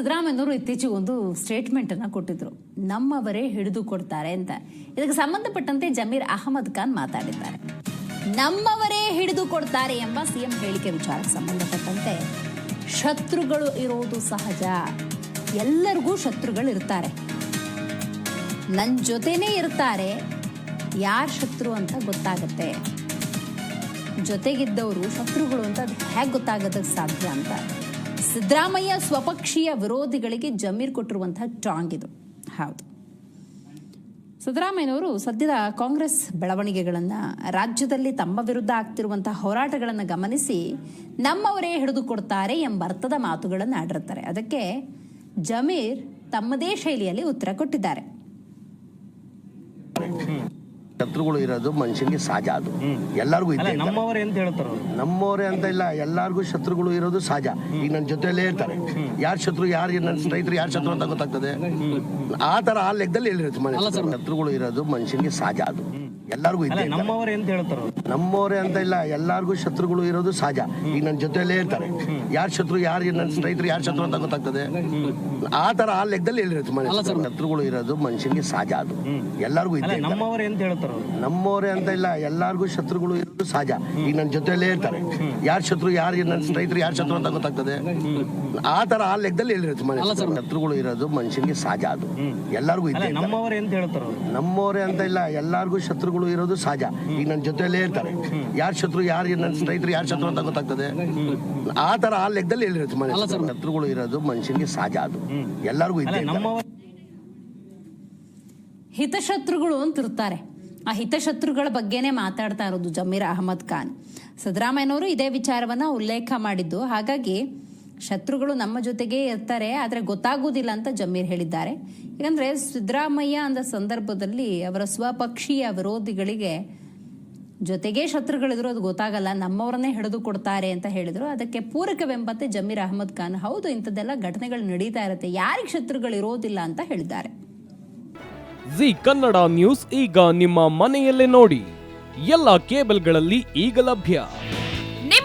ಸಿದ್ದರಾಮಯ್ಯನವರು ಇತ್ತೀಚೆಗೆ ಒಂದು ಸ್ಟೇಟ್ಮೆಂಟ್ ಅನ್ನ ಕೊಟ್ಟಿದ್ರು. ನಮ್ಮವರೇ ಹಿಡಿದು ಕೊಡ್ತಾರೆ ಅಂತ. ಇದಕ್ಕೆ ಸಂಬಂಧಪಟ್ಟಂತೆ ಜಮೀರ್ ಅಹಮದ್ ಖಾನ್ ಮಾತಾಡಿದ್ದಾರೆ. ನಮ್ಮವರೇ ಹಿಡಿದು ಕೊಡ್ತಾರೆ ಎಂಬ ಸಿಎಂ ಹೇಳಿಕೆ ವಿಚಾರಕ್ಕೆ ಸಂಬಂಧಪಟ್ಟಂತೆ ಶತ್ರುಗಳು ಇರೋದು ಸಹಜ. ಎಲ್ಲರಿಗೂ ಶತ್ರುಗಳು ಇರ್ತಾರೆ. ನನ್ನ ಜೊತೆನೇ ಇರ್ತಾರೆ. ಯಾರ್ ಶತ್ರು ಅಂತ ಗೊತ್ತಾಗತ್ತೆ. ಜೊತೆಗಿದ್ದವರು ಶತ್ರುಗಳು ಅಂತ ಅದು ಹೇಗೆ ಗೊತ್ತಾಗೋದಕ್ಕೆ ಸಾಧ್ಯ ಅಂತ. ಸಿದ್ದರಾಮಯ್ಯ ಸ್ವಪಕ್ಷೀಯ ವಿರೋಧಿಗಳಿಗೆ ಜಮೀರ್ ಕೊಟ್ಟಿರುವಂತಹ ಟಾಂಗ್ ಇದು. ಹೌದು. ಸಿದ್ದರಾಮಯ್ಯನವರು ಸದ್ಯದ ಕಾಂಗ್ರೆಸ್ ಬೆಳವಣಿಗೆಗಳನ್ನು ರಾಜ್ಯದಲ್ಲಿ ತಮ್ಮ ವಿರುದ್ಧ ಆಗ್ತಿರುವಂತಹ ಹೋರಾಟಗಳನ್ನು ಗಮನಿಸಿ ನಮ್ಮವರೇ ಹಿಡಿದು ಕೊಡ್ತಾರೆ ಎಂಬ ಅರ್ಥದ ಮಾತುಗಳನ್ನು ಆಡಿರ್ತಾರೆ ಅದಕ್ಕೆ ಜಮೀರ್ ತಮ್ಮದೇ ಶೈಲಿಯಲ್ಲಿ ಉತ್ತರ ಕೊಟ್ಟಿದ್ದಾರೆ. ಶತ್ರುಗಳು ಇರೋದು ಮನುಷ್ಯನಿಗೆ ಸಹಜ ಅದು. ಎಲ್ಲರಿಗೂ ಇದೆ ನಮ್ಮವರೇ ಅಂತ ಹೇಳ್ತಾರ ನಮ್ಮವರೇ ಅಂತ ಇಲ್ಲ ಎಲ್ಲರಿಗೂ ಶತ್ರುಗಳು ಇರೋದು ಸಹಜ. ಈಗ ನನ್ನ ಜೊತೆಯಲ್ಲೇ ಇರ್ತಾರೆ. ಯಾರು ಶತ್ರು ಯಾರು ನನ್ನ ಸ್ನೇಹಿತರು ಯಾರು ಶತ್ರು ಅಂತ ಗೊತ್ತಾಗ್ತದೆ? ಆ ತರ ಆ ಲೆಕ್ಕದಲ್ಲಿ ಹೇಳಿರುತ್ತೆ ಮನೆ ಶತ್ರುಗಳು ಇರೋದು ಮನುಷ್ಯನಿಗೆ ಸಹಜ ಅದು. ಎಲ್ಲರಿಗೂ ಇದೆ. ನಮ್ಮವರೇ ಅಂತ ಹೇಳ್ತಾರ? ನಮ್ಮವರೇ ಅಂತ ಇಲ್ಲ ಎಲ್ಲರಿಗೂ ಶತ್ರುಗಳು ಇರೋದು ಸಹಜ. ಈಗ ನನ್ನ ಜೊತೆಯಲ್ಲೇ ಇರ್ತಾರೆ. ಯಾರು ಶತ್ರು ಯಾರು ನನ್ನ ಸ್ನೇಹಿತರು ಯಾರು ಶತ್ರು ಅಂತ ಗೊತ್ತಾಗ್ತದೆ? ಆ ತರ ಆ ಲೆಕ್ಕದಲ್ಲಿ ಹೇಳಿರುತ್ತೆ ಮನೆ ಶತ್ರುಗಳು ಇರೋದು ಮನುಷ್ಯನಿಗೆ ಸಹಜ ಅದು. ಎಲ್ಲರಿಗೂ ಇದೆ. ನಮ್ಮವರೇ ಅಂತ ಹೇಳ್ತಾರ? ನಮ್ಮವರೇ ಅಂತ ಇಲ್ಲ ಎಲ್ಲರಿಗೂ ಶತ್ರುಗಳು ಇರೋದು ಸಹಜ. ಈಗ ನನ್ನ ಜೊತೆಯಲ್ಲೇ ಇರ್ತಾರೆ. ಯಾರು ಶತ್ರು ಯಾರು ನನ್ನ ಸ್ನೇಹಿತರು ಯಾರು ಶತ್ರು ಅಂತ ಗೊತ್ತಾಗ್ತದೆ? ಆ ತರ ಆ ಲೆಕ್ಕದಲ್ಲಿ ಹೇಳಿರುತ್ತೆ ಮನೆ ಶತ್ರುಗಳು ಇರೋದು ಮನುಷ್ಯನಿಗೆ ಸಹಜ ಅದು. ಎಲ್ಲರಿಗೂ ಇದೆ. ನಮ್ಮವರೇ ಅಂತ ಹೇಳ್ತಾರ? ನಮ್ಮವರೇ ಅಂತ ಇಲ್ಲ ಎಲ್ಲರಿಗೂ ಶತ್ರುಗಳು ಇರೋದು ಸಹಜ. ಈಗ ನನ್ನ ಜೊತೆಯಲ್ಲೇ ಇರ್ತಾರೆ. ಯಾರು ಶತ್ರು ಯಾರು ನನ್ನ ಸ್ನೇಹಿತರು ಯಾರು ಶತ್ರು ಅಂತ ಗೊತ್ತಾಗ್ತದೆ? ಆ ತರ ಆ ಲೆಕ್ಕದಲ್ಲಿ ಹೇಳಿರುತ್ತೆ ಮನೆ ಶತ್ರುಗಳು ಇರೋದು ಮನುಷ್ಯನಿಗೆ ಸಹಜ ಅದು. ಎಲ್ಲರಿಗೂ ಇದೆ. ಹಿತಶತ್ರುಗಳು ಅಂತ ಇರ್ತಾರೆ ಆ ಹಿತಶತ್ರುಗಳ ಬಗ್ಗೆನೇ ಮಾತಾಡ್ತಾ ಇರೋದು ಜಮೀರ್ ಅಹಮದ್ ಖಾನ್. ಸಿದ್ದರಾಮಯ್ಯನವರು ಇದೇ ವಿಚಾರವನ್ನ ಉಲ್ಲೇಖ ಮಾಡಿದ್ದು. ಹಾಗಾಗಿ ಶತ್ರುಗಳು ನಮ್ಮ ಜೊತೆಗೇ ಇರ್ತಾರೆ, ಆದರೆ ಗೊತ್ತಾಗುವುದಿಲ್ಲ ಅಂತ ಜಮೀರ್ ಹೇಳಿದ್ದಾರೆ. ಯಾಕಂದರೆ ಸಿದ್ದರಾಮಯ್ಯ ಅಂದ ಸಂದರ್ಭದಲ್ಲಿ ಅವರ ಸ್ವಪಕ್ಷೀಯ ವಿರೋಧಿಗಳಿಗೆ ಜೊತೆಗೆ ಶತ್ರುಗಳಿದ್ರು ಅದು ಗೊತ್ತಾಗಲ್ಲ, ನಮ್ಮವರನ್ನೇ ಹಿಡಿದು ಕೊಡ್ತಾರೆ ಅಂತ ಹೇಳಿದರು. ಅದಕ್ಕೆ ಪೂರಕವೆಂಬಂತೆ ಜಮೀರ್ ಅಹಮದ್ ಖಾನ್, ಹೌದು, ಇಂಥದ್ದೆಲ್ಲ ಘಟನೆಗಳು ನಡೀತಾ ಇರುತ್ತೆ, ಯಾರಿಗೆ ಶತ್ರುಗಳು ಇರೋದಿಲ್ಲ ಅಂತ ಹೇಳಿದ್ದಾರೆ. ಜಿ ಕನ್ನಡ ನ್ಯೂಸ್, ಈಗ ನಿಮ್ಮ ಮನೆಯಲ್ಲೇ ನೋಡಿ, ಎಲ್ಲ ಕೇಬಲ್ಗಳಲ್ಲಿ ಈಗ ಲಭ್ಯ.